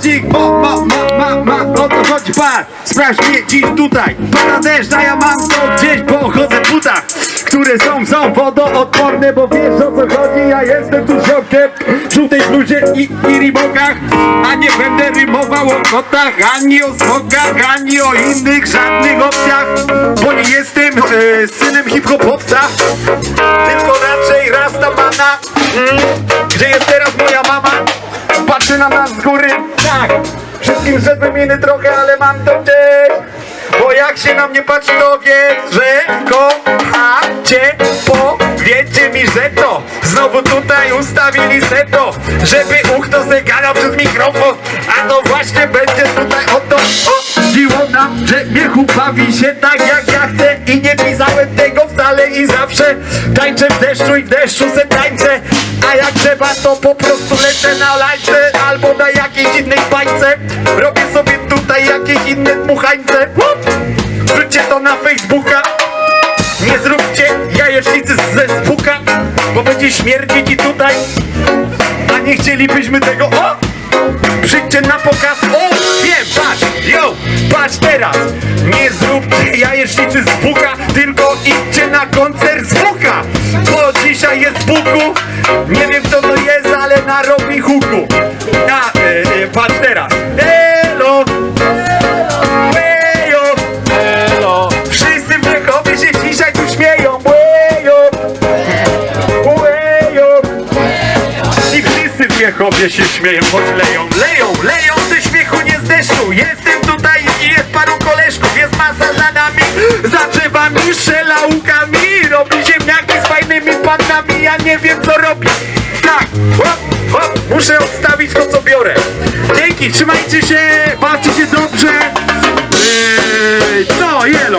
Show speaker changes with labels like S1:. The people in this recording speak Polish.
S1: chodzi, bo ma, ma, ma, ma, o to chodzi, par Sprawdź mnie dziś tutaj, pada deszcz, a ja mam to gdzieś, bo chodzę w butach Które są, są wodoodporne, bo wiesz o co chodzi Ja jestem tu ziomkiem w żółtej bluzie i, i ribokach A nie będę rymował o kotach, ani o smokach, ani o innych żadnych opcjach Bo nie jestem e, synem hip-hopowca Tylko raczej rastamana mm. Gdzie jest teraz moja mama? Patrzy na nas z góry Tak, wszystkim zszedłem miny trochę, ale mam to gdzieś. Bo jak się na mnie patrzy, to wiedz, że kochacie. Powiedzcie mi, że to Znowu tutaj ustawili seto Żeby uch to zegarał przez mikrofon. A to właśnie będzie tutaj o to Chodziło nam, że mnie bawi się tak jak ja chcę. I nie pisałem tego wcale i zawsze Tańczę w deszczu i w deszczu se tańczę. A jak trzeba to po prostu lecę na lajce Albo bańce Robię sobie tutaj jakieś inne dmuchańce Wrzućcie to na Facebooka Nie zróbcie jajecznicy ze spuka Bo będzie śmierdzić i tutaj A nie chcielibyśmy tego O! Przyjdźcie na pokaz O! Wiem, patrz! Yo! Patrz teraz! Nie zróbcie jajecznicy z buka Tylko idźcie na koncert z buka Bo dzisiaj jest buku Nie wiem kto to jest, ale na robi huku Wiechowie się śmieją, choć leją, leją, leją ze śmiechu nie z deszczu Jestem tutaj i jest paru koleżków, jest masa za nami. Za drzewami strzela łukami Robi ziemniaki z fajnymi pannami, ja nie wiem co robi. Tak, hop, hop, muszę odstawić to co biorę. Dzięki, trzymajcie się, bawcie się dobrze No, jelo